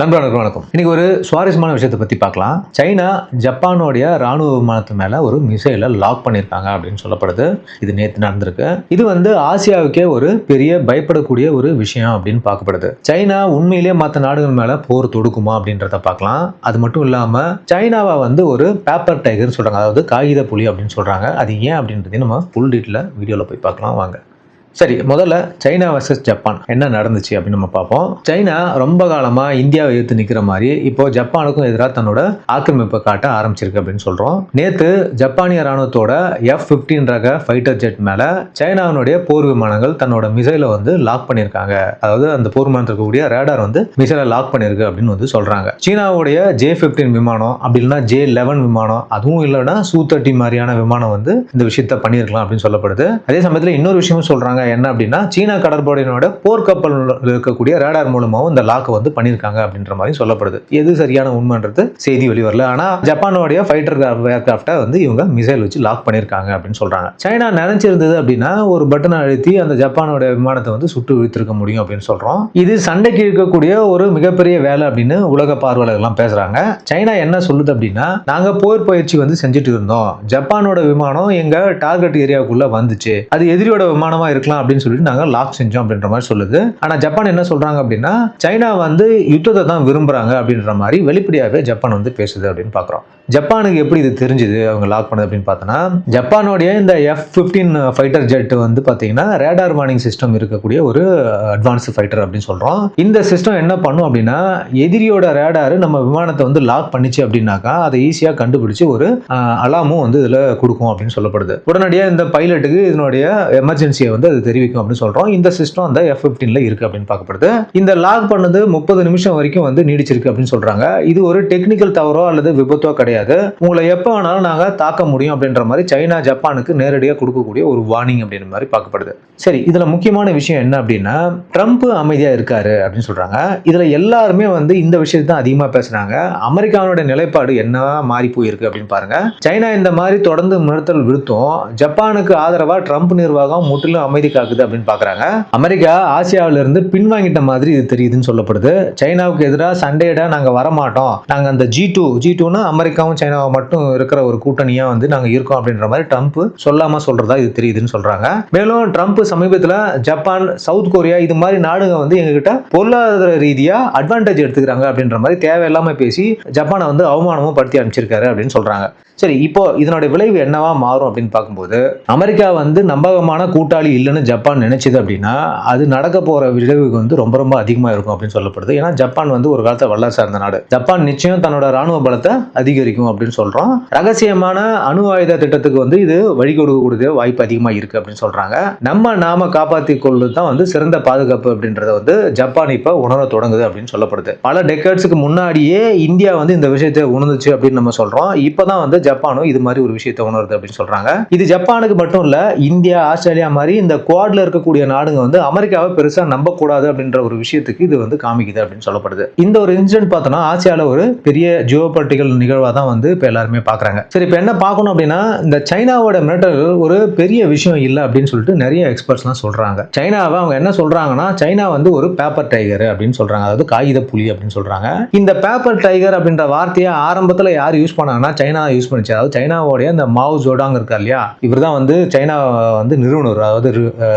நண்பர்களுக்கு வணக்கம். இன்னைக்கு ஒரு சுவாரஸ்யமான விஷயத்தை பத்தி பார்க்கலாம். சைனா ஜப்பானுடைய ராணுவ விமானத்து மேல ஒரு மிசைலை லாக் பண்ணியிருக்காங்க அப்படின்னு சொல்லப்படுது. இது நேற்று நடந்திருக்கு. இது வந்து ஆசியாவுக்கே ஒரு பெரிய பயப்படக்கூடிய ஒரு விஷயம் அப்படின்னு பார்க்கப்படுது. சைனா உண்மையிலேயே மற்ற நாடுகள் மேல போர் தொடுக்குமா அப்படின்றத பார்க்கலாம். அது மட்டும் இல்லாம சைனாவை வந்து ஒரு பேப்பர் டைகர்னு சொல்றாங்க. அதாவது காகித புலி அப்படின்னு சொல்றாங்க. அது ஏன் அப்படின்றதையும் நம்ம ஃபுல் டீட்டில் வீடியோவில் போய் பார்க்கலாம். வாங்க. சரி முதல்ல சைனா வர்சஸ் ஜப்பான். என்ன நடந்துச்சு அப்படின்னு நம்ம பார்ப்போம். சைனா ரொம்ப காலமா இந்தியாவை எதிர்த்து நிக்கிற மாதிரி இப்போ ஜப்பானுக்கும் எதிராக தன்னோட ஆக்கிரமிப்பை காட்ட ஆரம்பிச்சிருக்கு அப்படின்னு சொல்றோம். நேத்து ஜப்பானிய ராணுவத்தோட எஃப் பிப்டீன் ரக ஃபைட்டர் ஜெட் மேல சைனாவினுடைய போர் விமானங்கள் தன்னோட மிசைலை வந்து லாக் பண்ணியிருக்காங்க. அதாவது அந்த போர் விமானத்தில் இருக்கக்கூடிய ரேடார் வந்து மிசைலை லாக் பண்ணியிருக்கு அப்படின்னு வந்து சொல்றாங்க. சீனாவுடைய ஜே பிப்டீன் விமானம் அப்படி இல்லைன்னா ஜே லெவன் விமானம் அதுவும் இல்லைன்னா சூ தேர்ட்டி மாதிரியான விமானம் வந்து இந்த விஷயத்த பண்ணியிருக்கலாம் அப்படின்னு சொல்லப்படுது. அதே சமயத்தில் இன்னொரு விஷயமும் சொல்றாங்க. என்ன அப்படின்னா சீனா கடற்படையினோட போர்க்கப்பல் இருக்கக்கூடிய ரேடார் மூலமாகவும் இந்த லாக்கை வந்து பண்ணியிருக்காங்க அப்படின்ற மாதிரி சொல்லப்படுது. எது சரியான உண்மைன்றது செய்தி வெளிவரல. ஆனால் ஜப்பானோடைய ஃபைட்டர் ஏர்கிராஃப்டை வந்து இவங்க மிசைல் வச்சு லாக் பண்ணியிருக்காங்க அப்படின்னு சொல்றாங்க. சைனா நினைச்சிருந்தது அப்படின்னா ஒரு பட்டனை அழுத்தி அந்த ஜப்பானோட விமானத்தை வந்து சுட்டு வீழ்த்திருக்க முடியும் அப்படின்னு சொல்றோம். இது சண்டைக்கு இருக்கக்கூடிய ஒரு மிகப்பெரிய வேலை அப்படின்னு உலக பார்வையாளர்கள்லாம் பேசுறாங்க. சைனா என்ன சொல்லுது அப்படின்னா நாங்க போர் பயிற்சி வந்து செஞ்சுட்டு இருந்தோம். ஜப்பானோட விமானம் எங்க டார்கெட் ஏரியாவுக்குள்ள வந்துச்சு. அது எதிரியோட விமானமாக இருக்கலாம் அப்படின்னு சொல்லிட்டு நாங்க லாக் செஞ்சோம் அப்படின்ற மாதிரி சொல்லுது. ஆனா ஜப்பான் என்ன சொல்றாங்க அப்படின்னா சைனா வந்து யுத்தத்தை தான் விரும்புறாங்க அப்படின்ற மாதிரி வெளிப்படையாகவே ஜப்பான் வந்து பேசுது அப்படின்னு பாக்குறோம் ஜப்பானுக்கு எப்படி இது தெரிஞ்சுது? அவங்க லாக் பண்ணது அப்படின்னு பார்த்தோன்னா ஜப்பானுடைய இந்த எஃப் ஃபிஃப்டீன் ஃபைட்டர் ஜெட் வந்து பார்த்தீங்கன்னா ரேடார் வார்னிங் சிஸ்டம் இருக்கக்கூடிய ஒரு அட்வான்ஸ்டு ஃபைட்டர் அப்படின்னு சொல்கிறோம் இந்த சிஸ்டம் என்ன பண்ணும் அப்படின்னா எதிரியோட ரேடாரு நம்ம விமானத்தை வந்து லாக் பண்ணிச்சு அப்படின்னாக்கா அதை ஈஸியாக கண்டுபிடிச்சு ஒரு அலாமும் வந்து இதில் கொடுக்கும் அப்படின்னு சொல்லப்படுது. உடனடியாக இந்த பைலட்டுக்கு இதனுடைய எமர்ஜென்சியை வந்து அது தெரிவிக்கும் அப்படின்னு சொல்கிறோம் இந்த சிஸ்டம் அந்த எஃப் ஃபிஃப்டீனில் இருக்குது அப்படின்னு பார்க்கப்படுது. இந்த லாக் பண்ணது முப்பது நிமிஷம் வரைக்கும் வந்து நீடிச்சிருக்கு அப்படின்னு சொல்கிறாங்க இது ஒரு டெக்னிக்கல் தவறோ அல்லது விபத்தோ கிடையாது. உங்களை எப்போ வேணாலும் நாங்கள் தாக்க முடியும் அப்படின்ற மாதிரி சைனா ஜப்பானுக்கு நேரடியாக கொடுக்கக்கூடிய ஒரு வார்னிங் அப்படின்ற மாதிரி பார்க்கப்படுது. சரி இதில் முக்கியமான விஷயம் என்ன அப்படின்னா ட்ரம்ப் அமைதியாக இருக்காரு அப்படின்னு சொல்கிறாங்க இதில் எல்லாருமே வந்து இந்த விஷயத்தை தான் அதிகமாக பேசுகிறாங்க அமெரிக்காவோட நிலைப்பாடு என்னவா மாறி போயிருக்கு அப்படின்னு பாருங்க. சைனா இந்த மாதிரி தொடர்ந்து மிரட்டல் விடுத்தும் ஜப்பானுக்கு ஆதரவாக ட்ரம்ப் நிர்வாகம் முற்றிலும் அமைதி காக்குது அப்படின்னு பார்க்குறாங்க அமெரிக்கா ஆசியாவிலிருந்து பின்வாங்கிட்ட மாதிரி இது தெரியுதுன்னு சொல்லப்படுது. சைனாவுக்கு எதிராக சண்டையிட நாங்கள் வரமாட்டோம். நாங்கள் அந்த ஜி டூ ஜி டூனா அமெரிக்காவும் சைனாவும் மட்டும் இருக்கிற ஒரு கூட்டணியாக வந்து நாங்கள் இருக்கோம் அப்படின்ற மாதிரி ட்ரம்ப் சொல்லாமல் சொல்கிறதா இது தெரியுதுன்னு சொல்கிறாங்க மேலும் ட்ரம்ப் சமீபத்தில் ஜப்பான் சவுத் கொரியா இது மாதிரி நாடுங்க வந்து எங்ககிட்ட பொருளாதார ரீதியாக அட்வான்டேஜ் எடுத்துக்கிறாங்க அப்படின்ற மாதிரி தேவையில்லாமல் பேசி ஜப்பானை வந்து அவமானமும் படுத்தி அனுப்பிச்சிருக்காரு அப்படின்னு சொல்கிறாங்க சரி இப்போ இதனுடைய விளைவு என்னவா மாறும் அப்படின்னு பார்க்கும்போது அமெரிக்கா வந்து நம்பகமான கூட்டாளி இல்லைன்னு ஜப்பான் நினைச்சது அப்படின்னா அது நடக்க போற விளைவுக்கு வந்து ரொம்ப ரொம்ப அதிகமாக இருக்கும் அப்படின்னு சொல்லப்படுது. ஏன்னா ஜப்பான் வந்து ஒரு காலத்தில் வல்லரசு சார்ந்த நாடு. ஜப்பான் நிச்சயம் தன்னோட ராணுவ பலத்தை அதிகரிக்கும் அப்படின்னு சொல்றோம். ரகசியமான அணு ஆயுத திட்டத்துக்கு வந்து இது வழி கொடுக்கக்கூடிய வாய்ப்பு அதிகமாக இருக்கு அப்படின்னு சொல்றாங்க. நம்ம நாம காப்பாற்றி கொள்வது தான் வந்து சிறந்த பாதுகாப்பு அப்படின்றத வந்து ஜப்பான் இப்போ உணர தொடங்குது அப்படின்னு சொல்லப்படுது. பல டெக்கர்ட்ஸுக்கு முன்னாடியே இந்தியா வந்து இந்த விஷயத்தை உணர்ந்துச்சு அப்படின்னு நம்ம சொல்றோம். இப்போதான் வந்து ஜப்பானும் இது மாதிரி ஒரு விஷயத்தை உணருது அப்படின்னு சொல்றாங்க. இது ஜப்பானுக்கு மட்டும் இல்ல இந்தியா ஆஸ்திரேலியா மாதிரி இந்த குவாட்ல இருக்கக்கூடிய நாடுங்க வந்து அமெரிக்காவை பெருசா நம்பக்கூடாது அப்படின்ற ஒரு விஷயத்துக்கு இது வந்து காமிக்குது அப்படின்னு சொல்லப்படுது. இந்த ஒரு இன்சிடென்ட் பார்த்தோம்னா ஆசியாவில் ஒரு பெரிய ஜியோ பொலிட்டிக்கல் நிகழ்வாக தான் வந்து இப்போ எல்லாருமே பார்க்குறாங்க சரி இப்போ என்ன பார்க்கணும் அப்படின்னா இந்த சைனாவோட மிரட்டல் ஒரு பெரிய விஷயம் இல்லை அப்படின்னு சொல்லிட்டு நிறைய எக்ஸ்பர்ட்ஸ்லாம் சொல்கிறாங்க சைனாவை அவங்க என்ன சொல்கிறாங்கன்னா சைனா வந்து ஒரு பேப்பர் டைகர் அப்படின்னு சொல்கிறாங்க அதாவது காகித புலி அப்படின்னு சொல்கிறாங்க இந்த பேப்பர் டைகர் அப்படின்ற வார்த்தையை ஆரம்பத்தில் யார் யூஸ் பண்ணாங்கன்னா சைனா யூஸ் பண்ணிச்சு. அதாவது சைனாவோடைய அந்த மாவு ஜோடாங் இருக்கார் இல்லையா? இவர் தான் வந்து சைனா வந்து நிறுவனர். அதாவது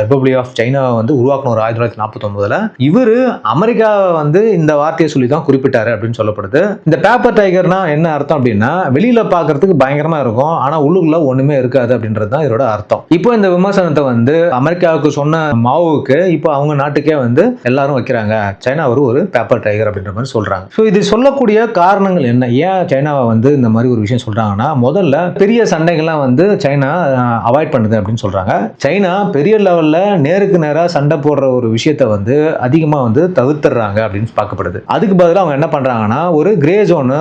ரிபப்ளிக் ஆஃப் சைனாவை வந்து உருவாக்கணும் ஆயிரத்தி தொள்ளாயிரத்தி நாற்பத்தொன்பதுல. இவர் அமெரிக்காவை வந்து இந்த வார்த்தையை சொல்லி தான் குறிப்பிட்டாரு அப்படின்னு சொல்லப்படுது. இந்த பேப்பர் டைகர்னா என்ன அர்த்தம் அப்படின்னா வெளியில பார்க்கறதுக்கு பயங்கரமா இருக்கும். ஆனா உள்ளுக்குள்ள ஒண்ணுமே இருக்காது அப்படின்றது தான் இதோட அர்த்தம். இப்போ இந்த விமர்சனத்தை வந்து அமெரிக்காவுக்கு சொன்ன மாவுக்கு இப்போ அவங்க நாட்டுக்கே வந்து எல்லாரும் வைக்கிறாங்க. சைனா ஒரு ஒரு பேப்பர் டைகர் அப்படின்ற மாதிரி சொல்றாங்க. ஸோ இது சொல்லக்கூடிய காரணங்கள் என்ன? ஏன் சைனாவை வந்து இந்த மாதிரி ஒரு விஷயம் சொல்றாங்கன்னா முதல்ல பெரிய சண்டைகள்லாம் வந்து சைனா அவாய்ட் பண்ணுது அப்படின்னு சொல்றாங்க. சைனா பெரிய லெவல்ல நேருக்கு நேராக சண்டை போடுற ஒரு விஷயத்த வந்து அதிகமா வந்து தவிர்த்துறாங்க அப்படின்னு பார்க்கப்படுது. அதுக்கு பதிலாக அவங்க என்ன பண்றாங்கன்னா ஒரு கிரே ஜோனு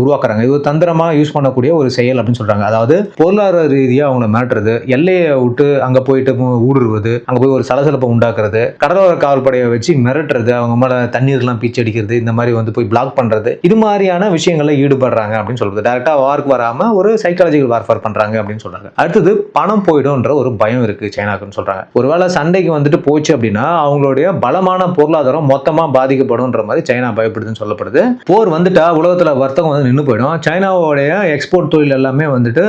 உருவாக்குறாங்க. இது தந்திரமா யூஸ் பண்ணக்கூடிய ஒரு செயல் அப்படின்னு சொல்றாங்க. அதாவது பொருளாதார ரீதியாக அவங்கள மிரட்டுறது எல்லையை விட்டு அங்க போயிட்டு ஊடுருவது அங்க போய் ஒரு சலசலப்பை உண்டாக்குறது கடலோர காவல்படையை வச்சு மிரட்டுறது அவங்க மேல தண்ணீர்லாம் பீச்சு அடிக்கிறது இந்த மாதிரி வந்து போய் பிளாக் பண்றது இது மாதிரியான விஷயங்கள்ல ஈடுபடுறாங்க அப்படின்னு சொல்றது. டேரக்டா வார்க்கு வராம ஒரு சைக்காலஜிக்கல் வார்ஃபேர் பண்றாங்க அப்படின்னு சொல்றாங்க. அடுத்தது பணம் போயிடும்ன்ற ஒரு பயம் இருக்கு சைனாக்குன்னு சொல்றாங்க. ஒருவேளை சண்டைக்கு வந்துட்டு போச்சு அப்படின்னா அவங்களுடைய பலமான பொருளாதாரம் மொத்தமா பாதிக்கப்படும்ன்ற மாதிரி சைனா பயப்படுதுன்னு சொல்லப்படுது. போர் வந்துட்டா உலகத்துல வர்த்தகம் வந்து நின்று போயிடும். சைனாவோடைய எக்ஸ்போர்ட் தொழில் எல்லாமே வந்துட்டு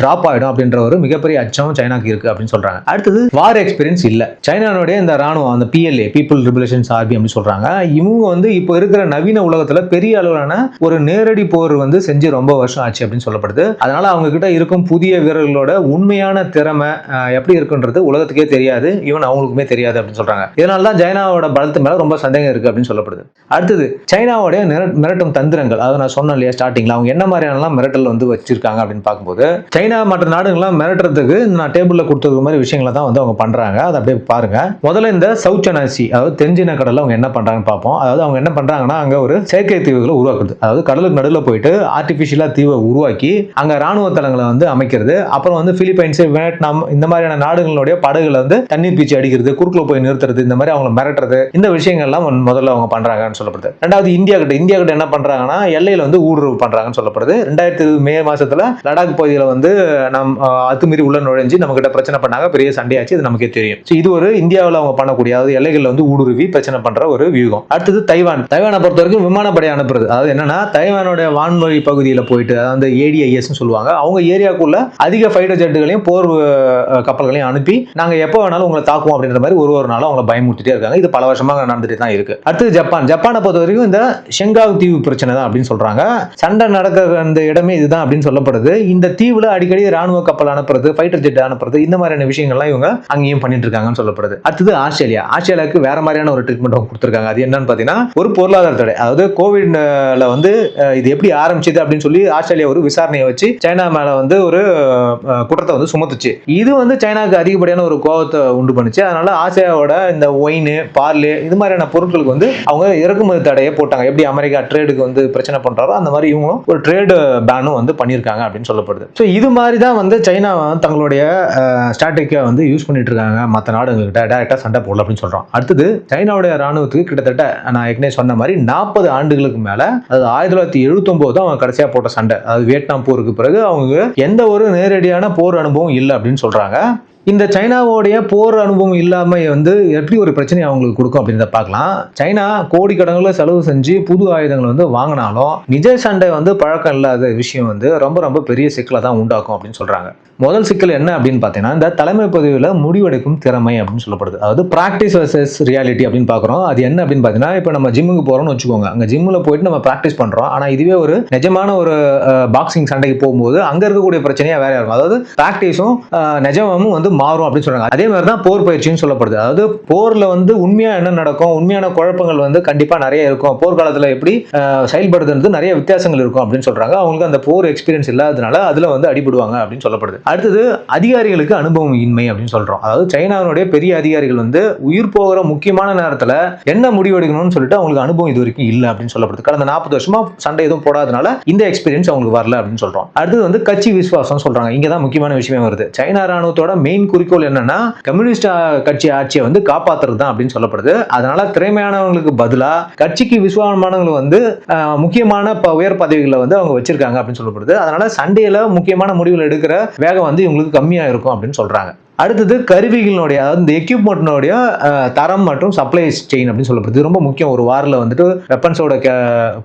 டிராப் ஆகிடும் அப்படின்ற ஒரு மிகப்பெரிய அச்சம் சைனாக்கு இருக்கு அப்படின்னு சொல்றாங்க. அடுத்தது வார் எக்ஸ்பீரியன்ஸ் இல்ல. சைனாவுடைய இந்த ராணுவம் அந்த பிஎல்ஏ பீப்புள் ரிபுலேஷன் ஆர்மி அப்படின்னு சொல்றாங்க. இவங்க வந்து இப்போ இருக்கிற நவீன உலகத்துல பெரிய அளவிலான ஒரு நேரடி போர் வந்து செஞ்சு ரொம்ப வருஷம் ஆச்சு அப்படின்னு சொல்லப்படுது. அதனால அவங்க கிட்ட இருக்கும் புதிய வீரர்களோட உண்மையான திறமை எப்படி இருக்குன்றது உலகத்துக்கே தெரியாது. ஈவன் அவங்களுக்குமே தெரியாது அப்படின்னு சொல்றாங்க. இதனால தான் சைனாவோட பலத்து மேல ரொம்ப சந்தேகம் இருக்கு அப்படின்னு சொல்லப்படுது. அடுத்தது சைனாவோடைய மிரட்டும் தந்திரங்கள். அதை நான் சொன்னேன் இல்லையா ஸ்டார்டிங்ல அவங்க என்ன மாதிரியானலாம் மிரட்டல் வந்து வச்சிருக்காங்க அப்படின்னு பார்க்கும்போது சைனா மற்ற நாடுகள்லாம் மிரட்டுறதுக்கு நான் டேபிளில் கொடுத்துருக்க மாதிரி விஷயங்களை தான் வந்து அவங்க பண்றாங்க. அதை அப்படியே பாருங்க. முதல்ல இந்த சவுத் சைனா அதாவது தென்சீன கடலில் அவங்க என்ன பண்ணுறாங்கன்னு பார்ப்போம். அதாவது அவங்க என்ன பண்றாங்கன்னா அங்க ஒரு செயற்கை தீவுகளை உருவாக்குறது. அதாவது கடலுக்கு நடுவில் போயிட்டு ஆர்டிஃபிஷியலாக தீவை உருவாக்கி அங்க ராணுவ தளங்களை வந்து அமைக்கிறது. அப்புறம் வந்து பிலிப்பைன்ஸ் வியட்நாம் இந்த மாதிரியான நாடுகளுடைய படகுகளை வந்து தண்ணீர் பீச்சி அடிக்கிறது குறுக்குல போய் நிறுத்துறது இந்த மாதிரி அவங்களை மிரட்டுறது இந்த விஷயங்கள்லாம் முதல்ல அவங்க பண்றாங்கன்னு சொல்லப்படுது. ரெண்டாவது இந்தியா கிட்ட இந்தியா கிட்ட என்ன பண்றாங்கன்னா எல்லையில வந்து ஊடுருவு பண்றாங்கன்னு சொல்லப்படுது. ரெண்டாயிரத்தி இருபது மே மாசத்துல லடாக் பகுதியில் வந்து நம் அத்துமீறி உள்ள நுழைஞ்சு நம்ம கிட்ட பிரச்சனை பண்ணாங்க. பெரிய சண்டையாச்சு. இது நமக்கே தெரியும். இது ஒரு இந்தியாவில் அவங்க பண்ணக்கூடிய அதாவது எல்லைகளில் வந்து ஊடுருவி பிரச்சனை பண்ற ஒரு வியூகம். அடுத்தது தைவான். தைவானை பொறுத்த வரைக்கும் விமானப்படை அனுப்புறது. அதாவது என்னன்னா தைவானோட வான்வழி பகுதியில் போயிட்டு அதாவது ஏடிஐஎஸ் சொல்லுவாங்க. அவங்க ஏரியாக்குள்ள அதிக ஃபைட்டர் ஜெட்டுகளையும் போர் கப்பல்களையும் அனுப்பி நாங்க எப்போ வேணாலும் உங்களை தாக்குவோம் அப்படின்ற மாதிரி ஒரு ஒரு நாளும் அவங்களை பயமுறுத்திட்டே இருக்காங்க. இது பல வருஷமாக நடந்துட்டு தான் இருக்கு. அடுத்தது ஜப்பான். ஜப்பானை பொறுத்த வரைக்கும் இந்த ஷெங்காவ் தீவு பிரச்சனை தான் அப்படின்னு சொல்றாங்க. சண்டை நடக்கிற அந்த இடமே இதுதான் அப்படின்னு சொல்லப்படுது. இந்த தீவுல அடிக்கடி ராணுவ கப்பல் அனுப்புறது ஃபைட்டர் ஜெட் அனுப்புறது இந்த மாதிரியான விஷயங்கள்லாம் இவங்க அங்கேயும் பண்ணிட்டு இருக்காங்கன்னு சொல்லப்படுது. அடுத்தது ஆஸ்திரேலியா. ஆஸ்திரேலியாவுக்கு வேற மாதிரியான ஒரு ட்ரீட்மெண்ட் அவங்க கொடுத்துருக்காங்க. அது என்னன்னு பார்த்தீங்கன்னா ஒரு பொருளாதார தடை. அதாவது கோவிட்ல வந்து இது எப்படி ஆரம்பிச்சது அப்படின்னு சொல்லி ஆஸ்திரேலியா ஒரு விசாரணையை வச்சு சைனா மேல வந்து ஒரு குற்றத்தை வந்து சுமத்துச்சு. இது வந்து சைனாக்கு அதிகப்படியான ஒரு கோபத்தை உண்டு பண்ணுச்சு. அதனால ஆசியாவோட இந்த ஒயின் பார்லே இது மாதிரியான பொருட்களுக்கு வந்து அவங்க இறக்குமதி தடையை போட்டாங்க. எப்படி அமெரிக்கா ட்ரேடுக்கு வந்து பிரச்சனை பண்றாரோ அந்த மாதிரி இவங்களும் ஒரு ட்ரேடு பேனும் வந்து பண்ணியிருக்காங்க அப்படின்னு சொல்லப்படுது. ஸோ இது மாதிரி தான் வந்து சைனா வந்து தங்களுடைய ஸ்ட்ராட்டஜியை வந்து யூஸ் பண்ணிட்டு இருக்காங்க மற்ற நாடுகள்கிட்ட டேரெக்டாக சண்டை போடல அப்படின்னு சொல்கிறோம் அடுத்தது சைனாவுடைய ராணுவத்துக்கு கிட்டத்தட்ட நான் ஏற்கனவே சொன்ன மாதிரி நாற்பது ஆண்டுகளுக்கு மேலே அது ஆயிரத்தி தொள்ளாயிரத்தி எழுபத்தொம்போது தான் அவங்க கடைசியாக போட்ட சண்டை. அது வியட்நாம் போருக்கு பிறகு அவங்க எந்த ஒரு நேரடியான போர் அனுபவம் இல்லை அப்படின்னு சொல்கிறாங்க இந்த சைனாவோடைய போர் அனுபவம் இல்லாமல் வந்து எப்படி ஒரு பிரச்சனை அவங்களுக்கு கொடுக்கும் அப்படின்றத பார்க்கலாம். சைனா கோடிக்கணக்கில் செலவு செஞ்சு புது ஆயுதங்களை வந்து வாங்கினாலும் நிஜ சண்டை வந்து பழக்கம் இல்லாத விஷயம் வந்து ரொம்ப ரொம்ப பெரிய சிக்கலை தான் உண்டாக்கும் அப்படின்னு சொல்கிறாங்க முதல் சிக்கல் என்ன அப்படின்னு பார்த்தீங்கன்னா இந்த தலைமை பதவியில் முடிவெடுக்கும் திறமை அப்படின்னு சொல்லப்படுது. அதாவது ப்ராக்டிஸ் வர்சஸ் ரியாலிட்டி அப்படின்னு பார்க்குறோம். அது என்ன அப்படின்னு பார்த்தீங்கன்னா இப்போ நம்ம ஜிம்முக்கு போகிறோம்னு வச்சுக்கோங்க. அங்கே ஜிம்மில் போயிட்டு நம்ம ப்ராக்டிஸ் பண்ணுறோம் ஆனால் இதுவே ஒரு நிஜமான ஒரு பாக்ஸிங் சண்டைக்கு போகும்போது அங்கே இருக்கக்கூடிய பிரச்சனையாக வேற இருக்கும் அதாவது ப்ராக்டிஸும் நிஜமும் வந்து மாறும் அப்படின்னு சொல்றாங்க. அதே மாதிரி தான் போர் பயிற்சின்னு சொல்லப்படுது. அதாவது போரில் வந்து உண்மையாக என்ன நடக்கும் உண்மையான குழப்பங்கள் வந்து கண்டிப்பாக நிறைய இருக்கும். போர்க்காலத்தில் எப்படி செயல்படுதுன்றது நிறைய வித்தியாசங்கள் இருக்கும் அப்படின்னு சொல்றாங்க. அவங்களுக்கு அந்த போர் எக்ஸ்பீரியன்ஸ் இல்லாததுனால அதில் வந்து அடிபடுவாங்க அப்படின்னு சொல்லப்படுது. அடுத்தது அதிகாரிகளுக்கு அனுபவம் இன்மை அப்படின்னு சொல்றோம். அதாவது சைனாவினுடைய பெரிய அதிகாரிகள் வந்து உயிர் போகிற முக்கியமான நேரத்தில் என்ன முடிவெடுக்கணும்னு சொல்லிட்டு அவங்களுக்கு அனுபவம் இது வரைக்கும் இல்லை அப்படின்னு சொல்லப்படுது. கடந்த நாற்பது வருஷமா சண்டை எதுவும் போடாதனால இந்த எக்ஸ்பீரியன்ஸ் அவங்களுக்கு வரல அப்படின்னு சொல்றோம். அடுத்தது வந்து கட்சி விசுவாசம் சொல்றாங்க. இங்க தான் முக்கியமான விஷயமே வருது. சைனா ராணுவத்தோட மெயின் குறிக்கோள் என்னன்னா கம்யூனிஸ்ட் கட்சி ஆட்சியை வந்து காப்பாத்துறது தான் அப்படின்னு சொல்லப்படுது. அதனால திறமையானவங்களுக்கு பதிலா கட்சிக்கு விசுவாசமானவங்களை வந்து முக்கியமான உயர் பதவிகளை வந்து அவங்க வச்சிருக்காங்க அப்படின்னு சொல்லப்படுது. அதனால சண்டையில முக்கியமான முடிவுகள் எடுக்கிற வேகம் வந்து இவங்களுக்கு கம்மியா இருக்கும் அப்படின்னு சொல்றாங்க. அடுத்தது கருவிகளினுடைய அதாவது இந்த எக்யூப்மெண்ட்னுடைய தரம் மற்றும் சப்ளை செயின் அப்படின்னு சொல்லப்படுது. ரொம்ப முக்கியம். ஒரு வாரில் வந்துட்டு வெப்பன்ஸோட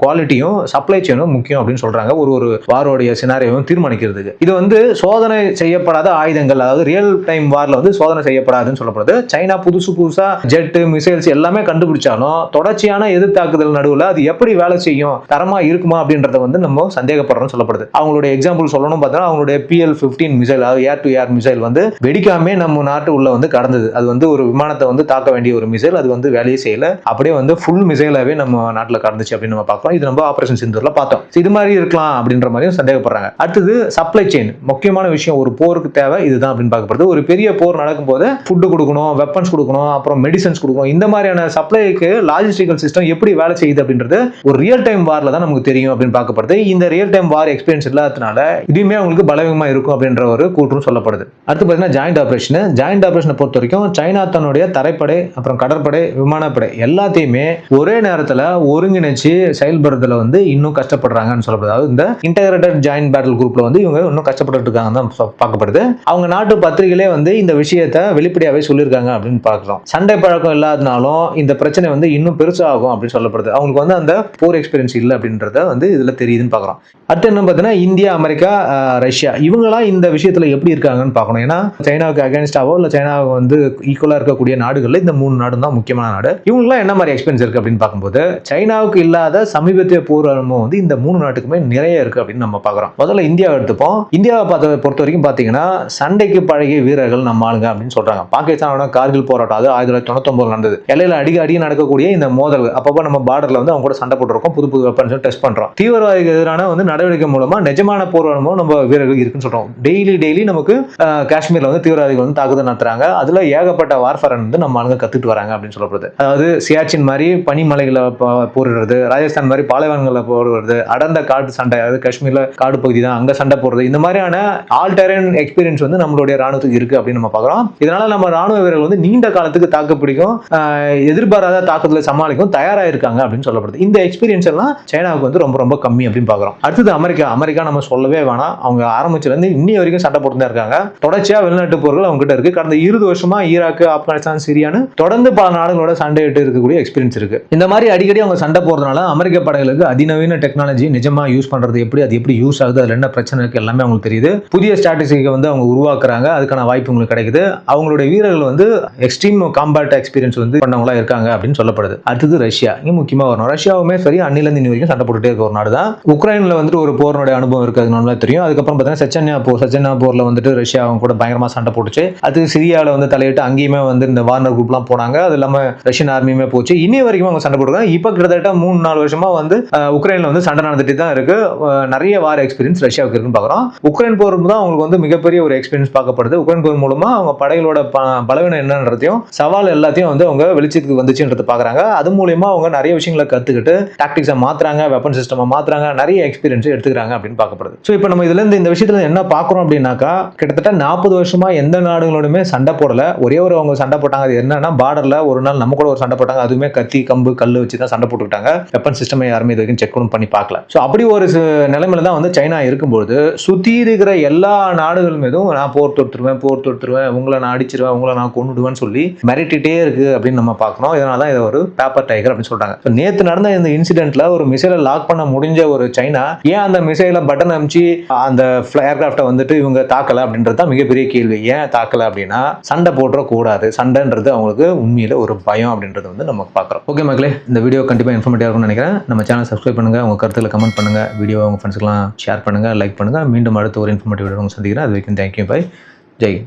குவாலிட்டியும் சப்ளை செயினும் முக்கியம் அப்படின்னு சொல்றாங்க. ஒரு ஒரு வாரோடைய சினாரியோவும் தீர்மானிக்கிறதுக்கு. இது வந்து சோதனை செய்யப்படாத ஆயுதங்கள். அதாவது ரியல் டைம் வாரில் வந்து சோதனை செய்யப்படாதுன்னு சொல்லப்படுது. சைனா புதுசு புதுசா ஜெட்டு மிசைல்ஸ் எல்லாமே கண்டுபிடிச்சாலும் தொடர்ச்சியான எதிர்த்தாக்குதல் நடுவில் அது எப்படி வேலை செய்யும் தரமா இருக்குமா அப்படின்றத வந்து நம்ம சந்தேகப்படுறோம்னு சொல்லப்படுது. அவங்களுடைய எக்ஸாம்பிள் சொல்லணும் பார்த்தோன்னா அவங்களுடைய பிஎல் ஃபிஃப்டீன் மிசைல் அதாவது ஏர் டு ஏர் மிசைல் வந்து வெடிக்காம நம்ம நாட்டு உள்ள வந்து கடந்தது. அது வந்து ஒரு விமானத்தை வந்து தாக்க வேண்டிய ஒரு மிசைல் அது வந்து வேலையை செய்யல. அப்படியே வந்து ஃபுல் மிசைலாவே நம்ம நாட்டில் கடந்துச்சு அப்படின்னு நம்ம பார்க்கலாம் இது நம்ம ஆபரேஷன் சிந்தூர்ல பார்த்தோம். இது மாதிரி இருக்கலாம் அப்படின்ற மாதிரியும் சந்தேகப்படுறாங்க. அடுத்தது சப்ளை செயின் முக்கியமான விஷயம் ஒரு போருக்கு தேவை இதுதான் அப்படின்னு பார்க்கப்படுது ஒரு பெரிய போர் நடக்கும் போது ஃபுட்டு கொடுக்கணும் வெப்பன்ஸ் கொடுக்கணும் அப்புறம் மெடிசன்ஸ் கொடுக்கணும். இந்த மாதிரியான சப்ளைக்கு லாஜிஸ்டிக்கல் சிஸ்டம் எப்படி வேலை செய்யுது அப்படின்றது ஒரு ரியல் டைம் வார்ல தான் நமக்கு தெரியும் அப்படின்னு பார்க்கப்படுது இந்த ரியல் டைம் வார் எக்ஸ்பீரியன்ஸ் இல்லாததுனால இதுவுமே அவங்களுக்கு பலவீனமா இருக்கும் அப்படின்ற ஒரு கூற்றும் சொல்லப்படுது. அடுத்து பார்த்தீங்கன்னா ஜாயிண்ட் ஆப்ரேஷனு ஜாயிண்ட் ஆப்ரேஷனை பொறுத்த வரைக்கும் சைனா தன்னுடைய தரைப்படை அப்புறம் கடற்படை விமானப்படை எல்லாத்தையுமே ஒரே நேரத்தில் ஒருங்கிணைச்சு செயல்படுறதுல வந்து இன்னும் கஷ்டப்படுறாங்கன்னு சொல்லப்படுது. அதாவது இந்த இன்டகிரேட்டட் ஜாயிண்ட் பேட்டில் குரூப்ல வந்து இவங்க இன்னும் கஷ்டப்பட்டு இருக்காங்கன்னு தான் பார்க்கப்படுது. அவங்க நாட்டு பத்திரிகையிலே வந்து இந்த விஷயத்த வெளிப்படையாகவே சொல்லியிருக்காங்க அப்படின்னு பார்க்கலாம் சண்டை பழக்கம் இல்லாதனாலும் இந்த பிரச்சனை வந்து இன்னும் பெருசாகும் அப்படின்னு சொல்லப்படுது. அவங்களுக்கு வந்து அந்த போர் எக்ஸ்பீரியன்ஸ் இல்லை அப்படின்றத வந்து இதுல தெரியுதுன்னு பார்க்குறோம். அடுத்து என்ன பார்த்தீங்கன்னா இந்தியா அமெரிக்கா ரஷ்யா இவங்களாம் இந்த விஷயத்துல எப்படி இருக்காங்கன்னு பார்க்கணும். ஏன்னா சைனா சைனாவுக்கு அகேன்ஸ்டாவோ இல்லை சைனாவுக்கு வந்து ஈக்குவலாக இருக்கக்கூடிய நாடுகளில் இந்த மூணு நாடு தான் முக்கியமான நாடு. இவங்களாம் என்ன மாதிரி எக்ஸ்பென்ஸ் இருக்கு அப்படின்னு பார்க்கும்போது சைனாவுக்கு இல்லாத சமீபத்திய போர் அனுபவம் வந்து இந்த மூணு நாட்டுக்குமே நிறைய இருக்கு அப்படின்னு நம்ம பார்க்குறோம். முதல்ல இந்தியாவை எடுத்துப்போம். இந்தியாவை பார்த்த பொறுத்த வரைக்கும் பார்த்தீங்கன்னா சண்டைக்கு பழகிய வீரர்கள் நம்ம ஆளுங்க அப்படின்னு சொல்கிறாங்க பாகிஸ்தானோட கார்கில் போராட்டம் அது ஆயிரத்தி தொள்ளாயிரத்தி தொண்ணூத்தொம்பது நடந்தது. எல்லையில் அடிக்க அடி நடக்கக்கூடிய இந்த மோதல் அப்பப்போ நம்ம பார்டரில் வந்து அவங்க கூட சண்டை போட்டுருக்கோம். புது புது வெப்பன்ஸ் டெஸ்ட் பண்ணுறோம் தீவிரவாதிக்கு எதிரான வந்து நடவடிக்கை மூலமாக நிஜமான போர் அனுபவம் நம்ம வீரர்கள் இருக்குன்னு சொல்கிறோம் டெய்லி டெய்லி நமக்கு காஷ்மீரில் வந்து தீவிர தீவிரவாதிகள் வந்து தாக்குதல் நடத்துறாங்க. அதுல ஏகப்பட்ட வார்ஃபரன் வந்து நம்ம ஆளுங்க கத்துட்டு வராங்க அப்படின்னு சொல்லப்படுது. அதாவது சியாச்சின் மாதிரி பனிமலைகளை போடுறது போரிடுறது ராஜஸ்தான் மாதிரி பாலைவனங்களில் போடுறது அடர்ந்த காட்டு சண்டை அதாவது காஷ்மீர்ல காடு பகுதி தான் அங்க சண்டை போடுறது இந்த மாதிரியான ஆல் டெரன் எக்ஸ்பீரியன்ஸ் வந்து நம்மளுடைய ராணுவத்துக்கு இருக்கு அப்படின்னு நம்ம பார்க்குறோம். இதனால நம்ம ராணுவ வீரர்கள் வந்து நீண்ட காலத்துக்கு தாக்கு பிடிக்கும் எதிர்பாராத தாக்குதலை சமாளிக்கும் தயாராக இருக்காங்க அப்படின்னு சொல்லப்படுது. இந்த எக்ஸ்பீரியன்ஸ் எல்லாம் சைனாவுக்கு வந்து ரொம்ப ரொம்ப கம்மி அப்படின்னு பார்க்குறோம். அடுத்தது அமெரிக்கா. அமெரிக்கா நம்ம சொல்லவே வேணாம். அவங்க ஆரம்பிச்சிலேருந்து இன்னி வரைக்கும் சண்டை போட்டு தான் இருக்காங்க. தொடர்ச்சியா வெளிநாட்டு போர்கள் அவங்க கிட்ட இருக்கு. கடந்த இருபது வருஷமா ஈராக்கு ஆப்கானிஸ்தான் சிரியான்னு தொடர்ந்து பல நாடுகளோட சண்டையிட்டு இருக்கக்கூடிய எக்ஸ்பீரியன்ஸ் இருக்கு. இந்த மாதிரி அடிக்கடி அவங்க சண்டை போறதுனால அமெரிக்க படைகளுக்கு அதிநவீன டெக்னாலஜி நிஜமா யூஸ் பண்றது எப்படி அது எப்படி யூஸ் ஆகுது அதுல என்ன பிரச்சனை இருக்கு எல்லாமே அவங்களுக்கு தெரியுது. புதிய ஸ்ட்ராட்டஜிக்கு வந்து அவங்க உருவாக்குறாங்க. அதுக்கான வாய்ப்பு உங்களுக்கு கிடைக்குது. அவங்களுடைய வீரர்கள் வந்து எக்ஸ்ட்ரீம் காம்பாட் எக்ஸ்பீரியன்ஸ் வந்து பண்ணவங்களா இருக்காங்க அப்படின்னு சொல்லப்படுது. அடுத்தது ரஷ்யா. இங்க முக்கியமா வரணும். ரஷ்யாவுமே சரி அன்னிலேருந்து இன்னி வரைக்கும் சண்டை போட்டுட்டே இருக்க ஒரு நாடு தான் உக்ரைன்ல வந்துட்டு ஒரு போரனுடைய அனுபவம் இருக்கு அது நல்லா தெரியும். அதுக்கப்புறம் பார்த்தீங்கன்னா செச்சன்யா போர் செச்சன்யா போர்ல வந்துட்டு ரஷ்யா அவங்க கூட பயங்கரமா சண்டை போட்டுச்சு. அது சிரியாவில் வந்து தலையிட்டு அங்கேயுமே வந்து இந்த வார்னர் குரூப்லாம் போனாங்க. அது இல்லாமல் ரஷ்யன் ஆர்மியுமே போச்சு. இன்னி வரைக்கும் அவங்க சண்டை போட்டுருக்காங்க. இப்போ கிட்டத்தட்ட மூணு நாலு வருஷமா வந்து உக்ரைனில் வந்து சண்டை நடந்துட்டு தான் இருக்கு. நிறைய வார எக்ஸ்பீரியன்ஸ் ரஷ்யாவுக்கு இருக்குன்னு பார்க்குறோம் உக்ரைன் போர் தான் அவங்களுக்கு வந்து மிகப்பெரிய ஒரு எக்ஸ்பீரியன்ஸ் பார்க்கப்படுது. உக்ரைன் போர் மூலமா அவங்க படைகளோட பலவீனம் என்னன்றதையும் சவால் எல்லாத்தையும் வந்து அவங்க வெளிச்சத்துக்கு வந்துச்சுன்றதை பார்க்குறாங்க அது மூலியமா அவங்க நிறைய விஷயங்களை கற்றுக்கிட்டு டாக்டிக்ஸை மாத்துறாங்க வெப்பன் சிஸ்டமை மாத்துறாங்க நிறைய எக்ஸ்பீரியன்ஸ் எடுத்துக்கிறாங்க அப்படின்னு பார்க்கப்படுது. ஸோ இப்போ நம்ம இதுலேருந்து இந்த விஷயத்துல என்ன பார்க்குறோம் அப்படின்னாக்கா கிட்டத்தட்ட நாற்பது வருஷமா எந்த நாடுகளோடுமே சண்டை போடல. ஒரே ஒரு அவங்க சண்டை போட்டாங்க அது என்னன்னா பார்டரில் ஒரு நாள் நம்ம கூட ஒரு சண்டை போட்டாங்க. அதுவுமே கத்தி கம்பு கல் வச்சு தான் சண்டை போட்டுக்கிட்டாங்க. வெப்பன் சிஸ்டம் யாருமே இது வரைக்கும் செக் பண்ணி பார்க்கல. ஸோ அப்படி ஒரு நிலைமையில தான் வந்து சைனா இருக்கும்போது சுற்றி இருக்கிற எல்லா நாடுகள் மீதும் நான் போர் தொடுத்துருவேன் போர் தொடுத்துருவேன் உங்களை நான் அடிச்சிருவேன் உங்களை நான் கொண்டுடுவேன்னு சொல்லி மிரட்டிட்டே இருக்கு அப்படின்னு நம்ம பார்க்கணும். இதனால தான் இதை ஒரு பேப்பர் டைகர் அப்படின்னு சொல்றாங்க. So, நேத்து நடந்த இந்த இன்சிடென்ட்ல ஒரு மிசைலை லாக் பண்ண முடிஞ்ச ஒரு சைனா ஏன் அந்த மிசைலை பட்டன் அமிச்சு அந்த ஏர்கிராஃப்டை வந்துட்டு இவங்க தாக்கல அப்படின்றது தான் மிகப்பெரிய கேள்வி. ஏன் தாக்கல அப்படின்னா சண்டை போட்டுறக்கூடாது. சண்டைன்றது அவங்களுக்கு உண்மையில் ஒரு பயம் அப்படின்றது வந்து நம்ம பார்க்குறோம். ஓகே மக்களே இந்த வீடியோ கண்டிப்பாக இன்ஃபர்மேட்டிவ் இருக்கும்னு நினைக்கிறேன். நம்ம சேனல் சப்ஸ்கிரைப் பண்ணுங்கள் உங்கள் கருத்துக்களை கமெண்ட் பண்ணுங்க வீடியோ உங்கள் ஃப்ரெண்ட்ஸ்க்கெலாம் ஷேர் பண்ணுங்கள் லைக் பண்ணுங்கள் மீண்டும் அடுத்த ஒரு இன்ஃபர்மேட்டிவ் வீடியோ சந்திக்கிறேன். அது வரைக்கும் தேங்க்யூ பை ஜெய்